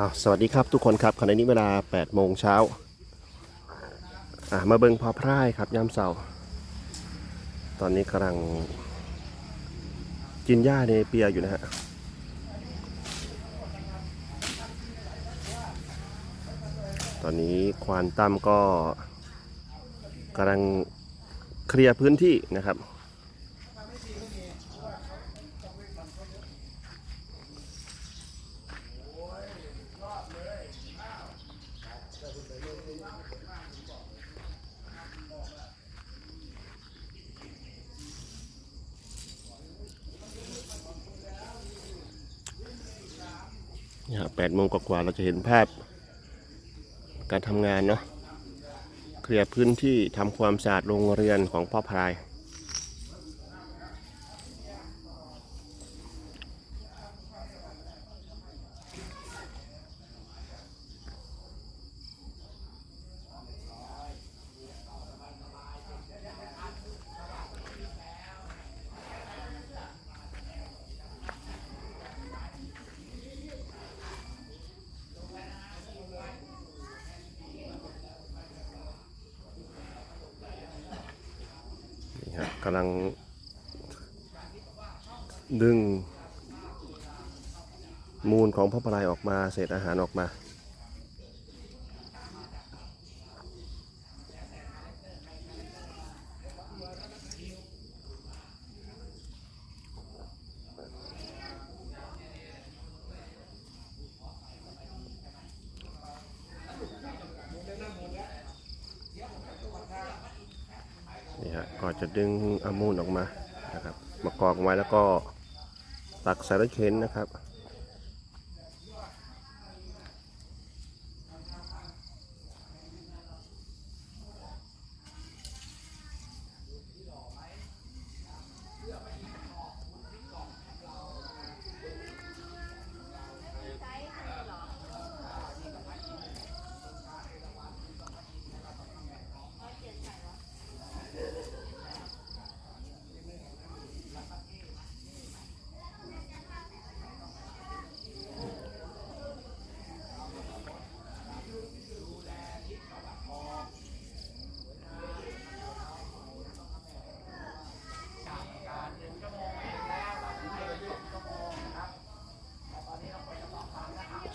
อาสวัสดีครับทุกคนครับขณะนี้เวลา8โมงเช้าอะมาเบิงพอพร่ายครับยามเสาร์ตอนนี้กำลังกินหญ้าในเปียอยู่นะฮะตอนนี้ควานตั้มก็กำลังเคลียร์พื้นที่นะครับ นี่ยแปดโมงกว่าๆเราจะเห็นภาพ การทำงานเนาะ เคลียร์พื้นที่ทำความสะอาดโรงเรือนของพ่อพรายำลังดึงมูลของพ่อพลายออกมา เศษอาหารออกมา นี่ฮะ ก็จะดึงอะมูลออกมานะครับ มากองไว้แล้วก็ตักใส่รถเข็นนะครับ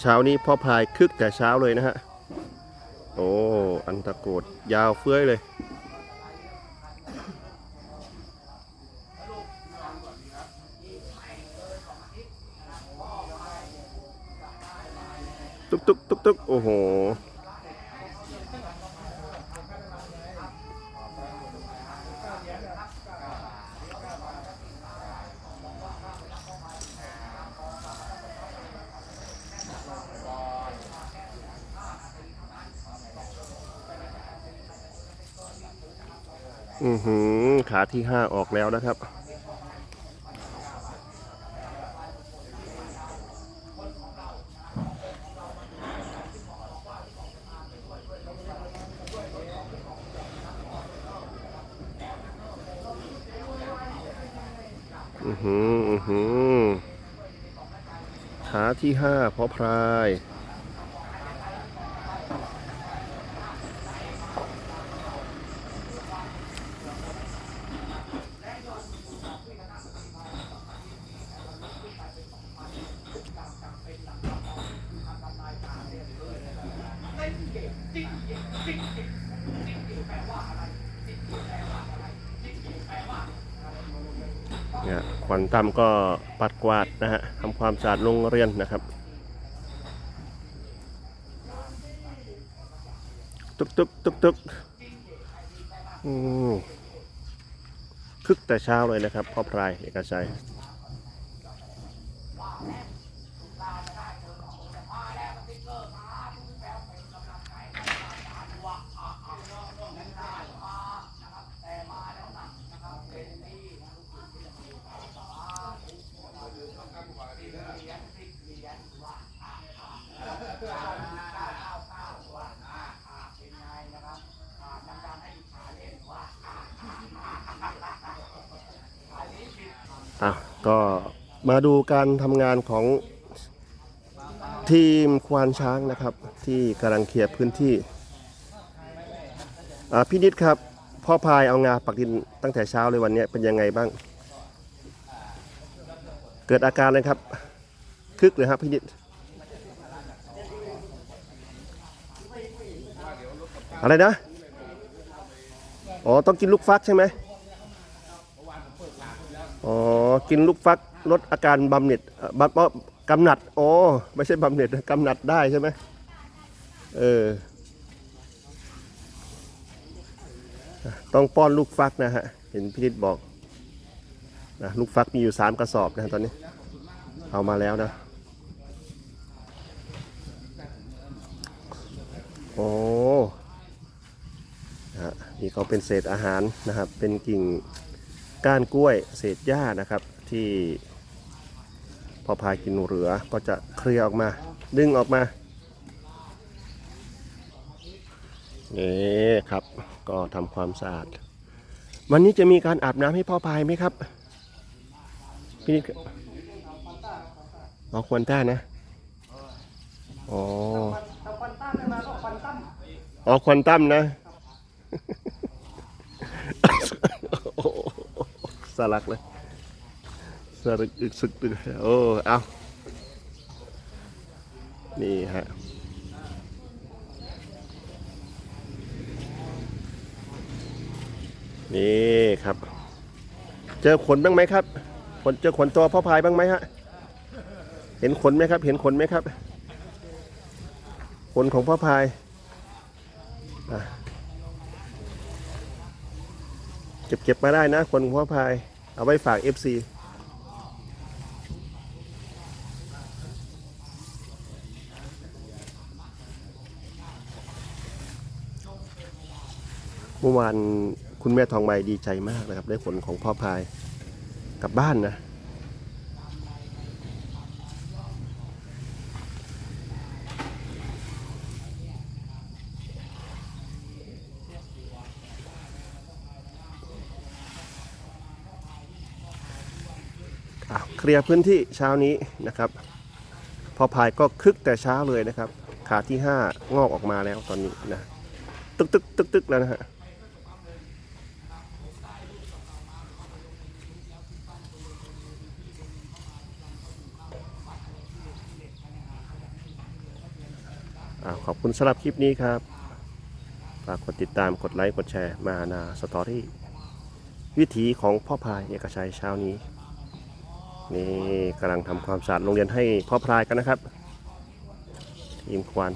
เช้านี้พ่อพายคึกแต่เช้าเลยนะฮะ โอ้ อันตะโกดยาวเฟื้อยเลย ตุ๊กตุ๊กตุ๊กตุ๊กโอ้โห อือหือขาที่ห้าออกแล้วนะครับ อือหือ อือหือ ขาที่ห้าเพาะพราย เนี่ยควันตั้มก็ปัดกวาดนะฮะทำความสะอาดโรงเรียนนะครับตุกตุกตุกตุกอืมคึกแต่เช้าเลยนะครับพ่อพรายเอกชัย อะ ก็มาดูการทำงานของทีมควานช้างนะครับ ที่กำลังเคลียร์พื้นที่พี่นิดครับ พ่อพายเอางาปักดินตั้งแต่เช้าเลยวันนี้เป็นยังไงบ้าง เกิดอาการเลยครับ คึกเลยครับพี่นิดอะไรนะ อ๋อ ต้องกินลูกฟักใช่ไหม อ๋อ กินลูกฟักลดอาการบำเหน็จเอ่อบำเอ่อกำหนัด อ๋อ ไม่ใช่บำเหน็จกำหนัดได้ใช่ไหมเออ ต้องป้อนลูกฟักนะฮะ เห็นพี่นิดบอกนะลูกฟักมีอยู่สามกระสอบนะตอนนี้ เอามาแล้วนะ โอ้นะฮะนี่ก็เป็นเศษอาหารนะครับ เป็นกิ่ง ก้านกล้วยเศษหญ้านะครับ ที่พอพายกินเหลือก็จะเคลียร์ออกมา ดึงออกมานี่ครับก็ทำความสะอาด วันนี้จะมีการอาบน้ำให้พ่อพายไหมครับพี่นิดเอาควรต้านะอ๋อถ้าควันต้าก็ควันตั้มอ๋อควอนตัมนะ โอ้โห สลักเลยสลักอึกสึกตึกโอ้เอานี่ฮะนี่ครับ เจอขนบ้างไหมครับขนเจอขนตัวพ่อพายบ้างไหมฮะเห็นขนไหมครับ เห็นขนไหมครับขนของพ่อพายเก็บเก็บมาได้นะ คนหัวพาย เอาไว้ฝาก FC เมื่อวานคุณแม่ทองใบดีใจมากนะครับ ได้ผลของพ่อพายกลับบ้านนะ เคลียร์พื้นที่เช้านี้นะครับ พอพายก็คึกแต่เช้าเลยนะครับ ขาที่ 5 งอกออกมาแล้วตอนนี้นะตึกตึกตึกตึกแล้วนะฮะขอบคุณสำหรับคลิปนี้ครับ ฝากกดติดตามกดไลค์ กดแชร์ มานาสตอรี่ วิถีของพ่อพายเอกชัยเช้านี้ นี่กำลังทำความสะอาดโรงเรียนให้พ่อพลายกันนะครับทีมควาน